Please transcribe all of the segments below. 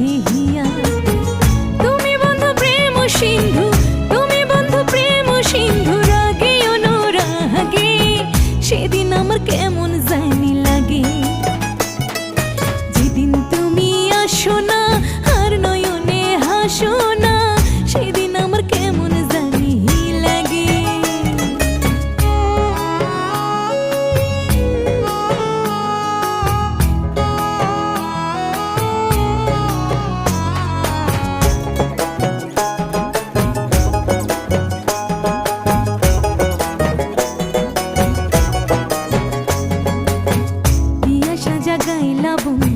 ही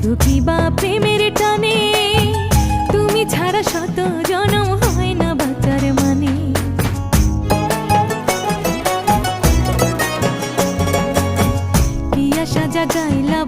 শুধু কি বা প্রেমের টানে, তুমি ছাড়া শত জনম হয় না বাঁচার মানে। কি আশা জাগাইলা